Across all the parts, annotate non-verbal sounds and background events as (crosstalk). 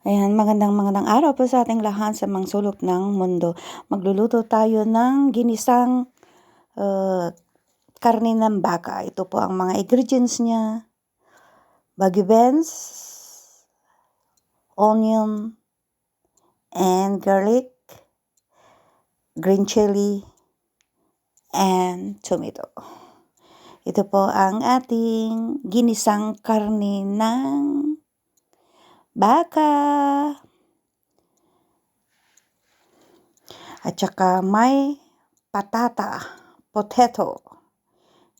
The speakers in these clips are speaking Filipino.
Ayan, magandang magandang araw po sa ating lahat sa mga sulok ng mundo. Magluluto tayo ng ginisang uh, karne ng baka. Ito po ang mga ingredients niya. Baggy beans, onion, and garlic, green chili, and tomato. Ito po ang ating ginisang karne ng baka. At saka may patata, potato.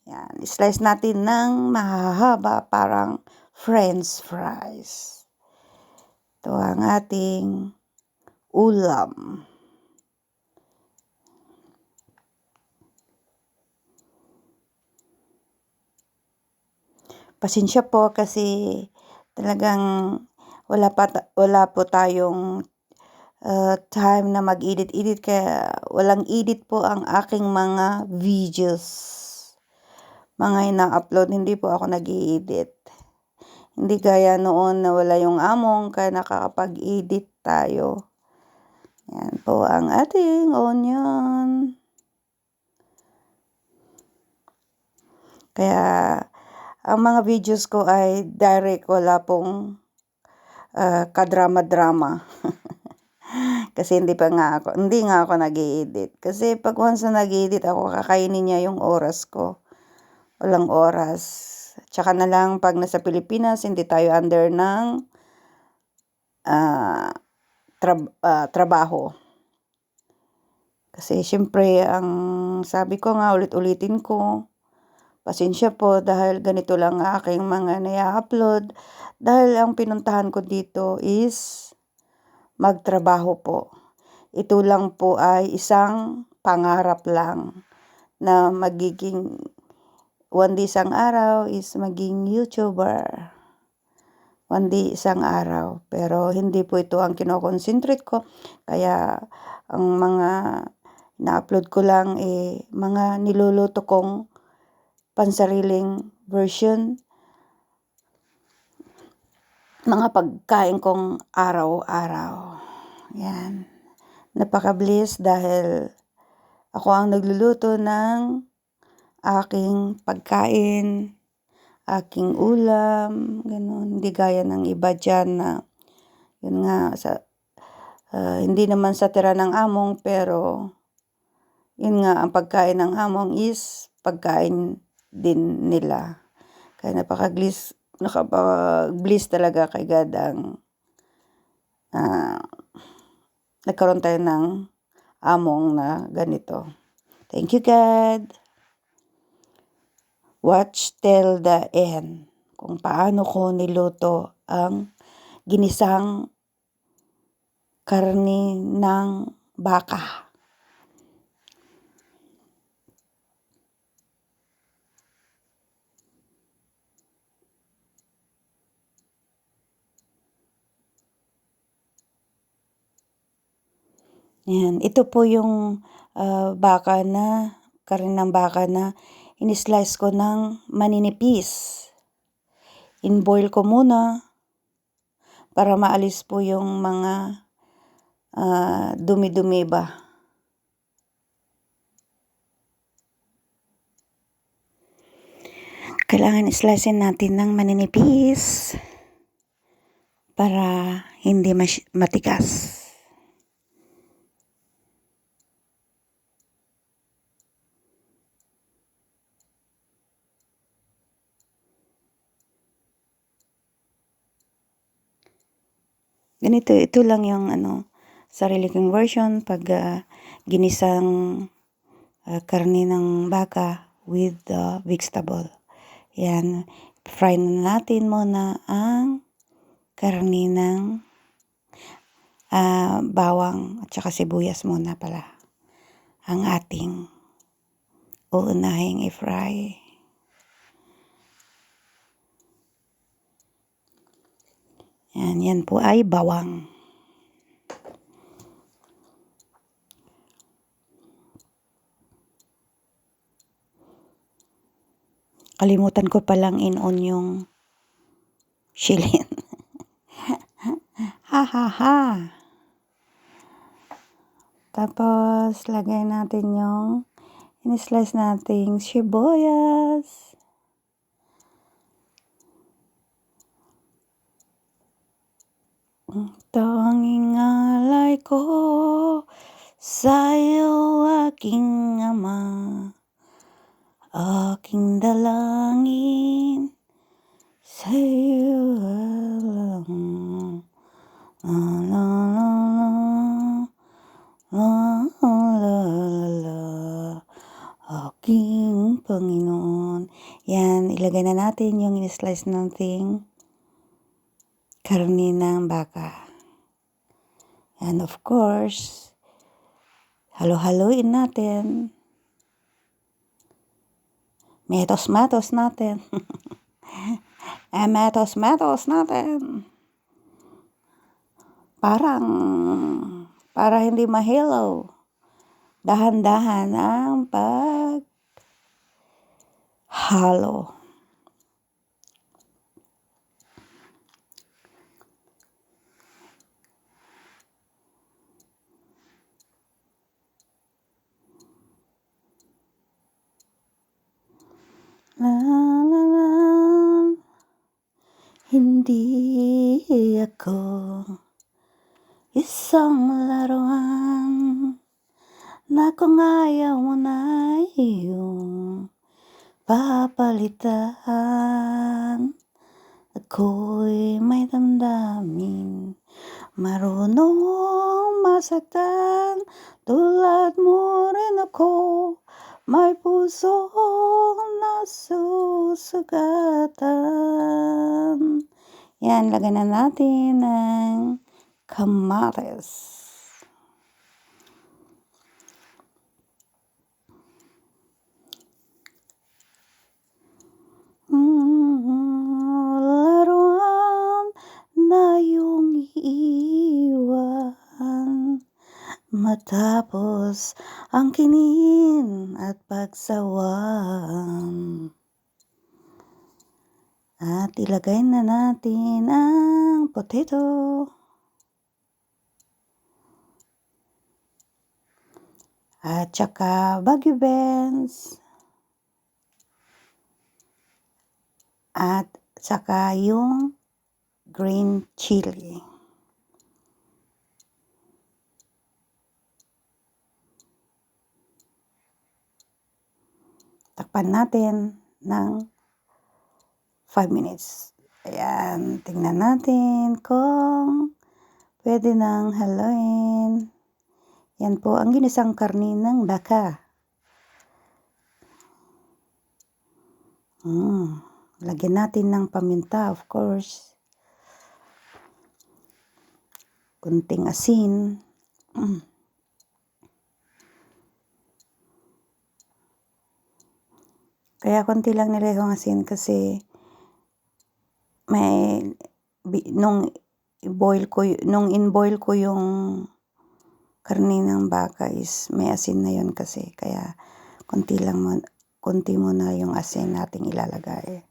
Yan, slice natin ng mahahaba parang french fries. Ito ang ating ulam. Pasensya po kasi talagang wala pa wala po tayong uh, time na mag-edit-edit kaya walang edit po ang aking mga videos. Mga ina-upload, hindi po ako nag-edit. Hindi gaya noon na wala yung among kaya nakakapag-edit tayo. Yan po ang ating onion. Kaya ang mga videos ko ay direct, wala pong uh, kadrama-drama. (laughs) Kasi hindi pa nga ako, hindi nga ako nag edit Kasi pag once na nag edit ako, kakainin niya yung oras ko. Walang oras. Tsaka na lang pag nasa Pilipinas, hindi tayo under ng uh, tra- uh, trabaho. Kasi syempre, ang sabi ko nga, ulit-ulitin ko, pasensya po dahil ganito lang aking mga naya-upload. Dahil ang pinuntahan ko dito is magtrabaho po. Ito lang po ay isang pangarap lang na magiging one day isang araw is maging YouTuber. One day isang araw. Pero hindi po ito ang kinoconcentrate ko. Kaya ang mga na-upload ko lang eh mga niluluto kong pansariling version mga pagkain kong araw-araw. Yan. Napaka-bliss dahil ako ang nagluluto ng aking pagkain, aking ulam, ganun. Hindi gaya ng iba dyan na, yun nga, sa, uh, hindi naman sa tira ng among, pero, yun nga, ang pagkain ng among is pagkain din nila. Kaya napaka-bliss nakapag-bliss talaga kay God ang uh, nagkaroon tayo ng among na ganito. Thank you God. Watch till the end kung paano ko niluto ang ginisang karni ng baka. Yan, ito po yung uh, baka na, karin ng baka na inislice ko ng maninipis. In-boil ko muna para maalis po yung mga uh, dumi-dumi ba. Kailangan islice natin ng maninipis para hindi matigas. Ganito, ito lang yung ano, sarili kong version pag uh, ginisang uh, karne ng baka with the uh, vegetable. Yan, fry na natin muna ang karne ng uh, bawang at saka sibuyas muna pala ang ating uunahing i-fry. Yan, yan po ay bawang. Kalimutan ko palang in-on yung shilin. (laughs) Ha ha ha. Tapos, lagay natin yung in-slice nating sibuyas. Tanging alay ko sa'yo aking ama, aking dalangin sa'yo lang. La la la la, la la la la, aking Panginoon. Yan, ilagay na natin yung in-slice nating karne ng baka. And of course, halo-haloin natin. Metos-metos natin. (laughs) eh, metos-metos natin. Parang, para hindi mahilo. Dahan-dahan ang pag halo. La la la. Hindi ako isang laruan na kung ayaw mo na iyong papalitan. Ako'y may damdamin, marunong masaktan, tulad mo rin ako. May pusong nasusugatan. Yan, lagyan na natin ng kamatis. Mm. Matapos ang kinin at pagsawan. Ilagay na natin ang potato. At saka Baguio beans. At saka yung green chili. Takpan natin ng 5 minutes. Ayan, tingnan natin kung pwede nang haluin. Yan po ang ginisang karni ng baka. Mm, lagyan natin ng paminta, of course. Kunting asin. Mm. (clears throat) Kaya konti lang nilagay kong asin kasi may nung i-boil ko nung in-boil ko yung karne ng baka is may asin na yun kasi kaya konti lang mo konti muna yung asin nating ilalagay.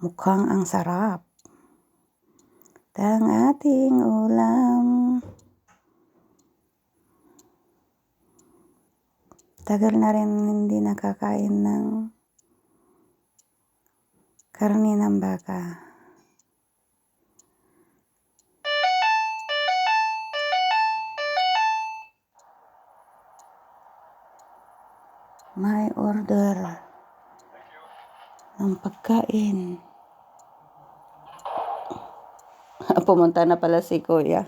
Mukhang ang sarap. Ang ating ulam. Tagal na rin hindi nakakain ng karne ng baka. May order ng pagkain. Pumunta na pala si kuya.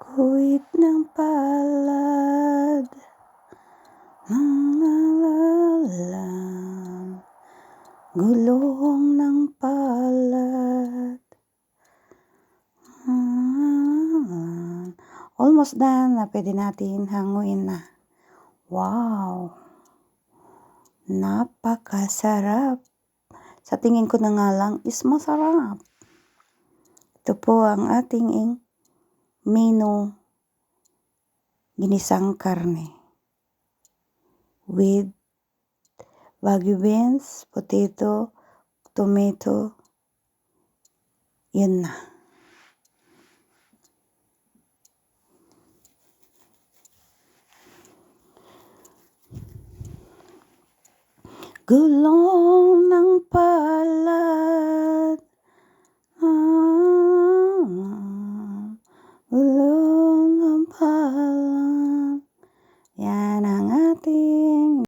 Kuwit ng palad gulong ng palad. Ah, almost done na pwede natin hanguin na. Wow! Napakasarap! Sa tingin ko na nga lang is masarap. Ito po ang ating menu ginisang karne with Wagyu beans, potato, tomato, yun na. Gulong